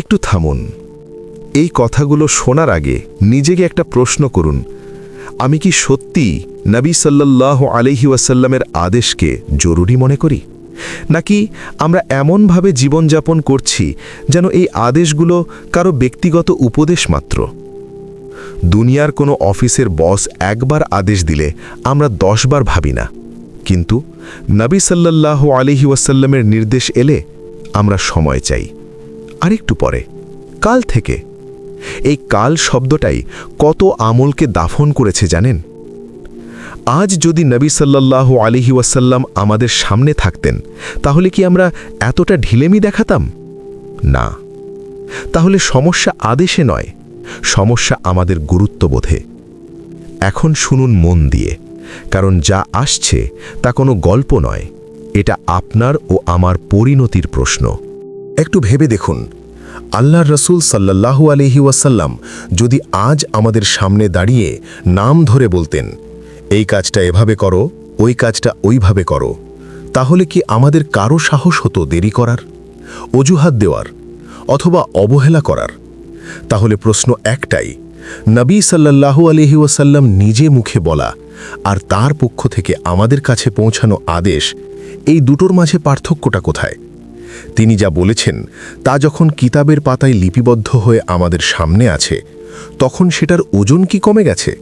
একটু থামুন। এই কথাগুলো শোনার আগে নিজেকে একটা প্রশ্ন করুন। আমি কি সত্যি নবী সাল্লাল্লাহ আলহি ওয়াসাল্লামের আদেশকে জরুরি মনে করি? নাকি আমরা এমনভাবে জীবনযাপন করছি যেন এই আদেশগুলো কারও ব্যক্তিগত উপদেশ মাত্র? দুনিয়ার কোনো অফিসের বস একবার আদেশ দিলে আমরা দশবার ভাবি না। কিন্তু নবী সাল্লাল্লাহু আলহি ওয়াসাল্লামের নির্দেশ এলে আমরা সময় চাই। আরেকটু পরে, কাল থেকে। এই কাল শব্দটাই কত আমলকে দাফন করেছে জানেন? আজ যদি নবী সাল্লাল্লাহু আলিহি ওয়াসাল্লাম আমাদের সামনে থাকতেন, তাহলে কি আমরা এতটা ঢিলেমি দেখাতাম? না। তাহলে সমস্যা আদেশে নয়, সমস্যা আমাদের গুরুত্ববোধে। এখন শুনুন মন দিয়ে, কারণ যা আসছে তা কোনো গল্প নয়, এটা আপনার ও আমার পরিণতির প্রশ্ন। একটু ভেবে দেখুন, আল্লাহর রসুল সাল্লাল্লাহু আলহি ওয়াসাল্লাম যদি আজ আমাদের সামনে দাঁড়িয়ে নাম ধরে বলতেন, এই কাজটা এভাবে করো, ওই কাজটা ওইভাবে করো তাহলে কি আমাদের কারও সাহস হতো দেরি করার, অজুহাত দেওয়ার, অথবা অবহেলা করার? তাহলে প্রশ্ন একটাই, নবী সাল্লাল্লাহু আলহি ওয়াসাল্লাম নিজে মুখে বলা আর তার পক্ষ থেকে আমাদের কাছে পৌঁছানো আদেশ, এই দুটোর মাঝে পার্থক্যটা কোথায়? তিনি যা বলেছেন তা যখন কিতাবের পাতায় লিপিবদ্ধ হয়ে আমাদের সামনে আছে, তখন সেটার ওজন কি কমে গেছে?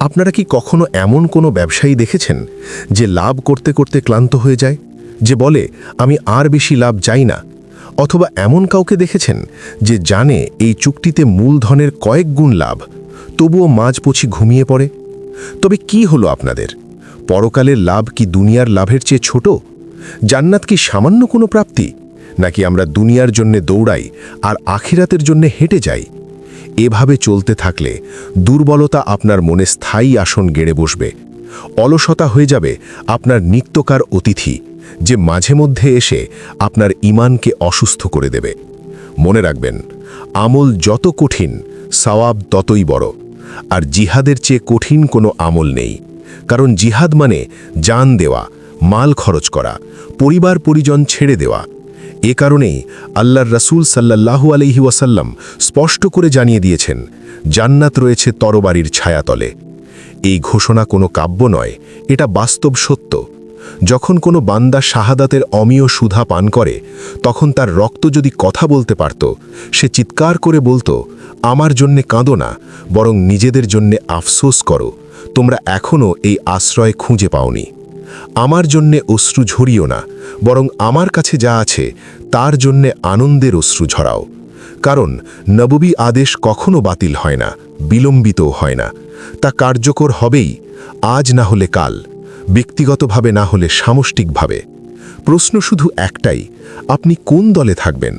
আপনারা কি কখনো এমন কোনো ব্যবসায়ী দেখেছেন যে লাভ করতে করতে ক্লান্ত হয়ে যায়, যে বলে, আমি আর বেশি লাভ চাই না, অথবা এমন কাউকে দেখেছেন যে জানে এই চুক্তিতে মূলধনের কয়েক গুণ লাভ, তবুও মাঝ মাঝপছি ঘুমিয়ে পড়ে? তবে কি হলো আপনাদের? পরকালের লাভ কি দুনিয়ার লাভের চেয়ে ছোট? জান্নাত কি সামান্য কোনো প্রাপ্তি? নাকি আমরা দুনিয়ার জন্য দৌড়াই আর আখিরাতের জন্য হেঁটে যাই? এভাবে চলতে থাকলে দুর্বলতা আপনার মনে স্থায়ী আসন গেড়ে বসবে। অলসতা হয়ে যাবে আপনার নিত্যকার অতিথি, যে মাঝে মধ্যে এসে আপনার ইমানকে অসুস্থ করে দেবে। মনে রাখবেন, আমল যত কঠিন, সওয়াব ততই বড়। আর জিহাদের চেয়ে কঠিন কোনো আমল নেই। কারণ জিহাদ মানে জান দেওয়া মাল খরচ করা, পরিবার পরিজন ছেড়ে দেওয়া। এ কারণেই আল্লাহর রসুল সাল্লাল্লাহু আলহি ওয়াসাল্লাম স্পষ্ট করে জানিয়ে দিয়েছেন, জান্নাত রয়েছে তরবারির ছায়াতলে। এই ঘোষণা কোনো কাব্য নয়, এটা বাস্তব সত্য। যখন কোনো বান্দা শাহাদাতের অমীয় সুধা পান করে, তখন তার রক্ত যদি কথা বলতে পারত, সে চিৎকার করে বলতো, আমার জন্যে কাঁদো না, বরং নিজেদের জন্যে আফসোস করো, তোমরা এখনও এই আশ্রয় খুঁজে পাওনি। আমার জন্যে অশ্রু ঝরিও না, বরং আমার কাছে যা আছে, তার জন্যে আনন্দের অশ্রু ঝরাও। কারণ নববী আদেশ কখনো বাতিল হয় না, বিলম্বিতও হয় না। তা কার্যকর হবেই, আজ না হলে কাল, ব্যক্তিগতভাবে না হলে সামষ্টিকভাবে। প্রশ্ন শুধু একটাই, আপনি কোন দলে থাকবেন?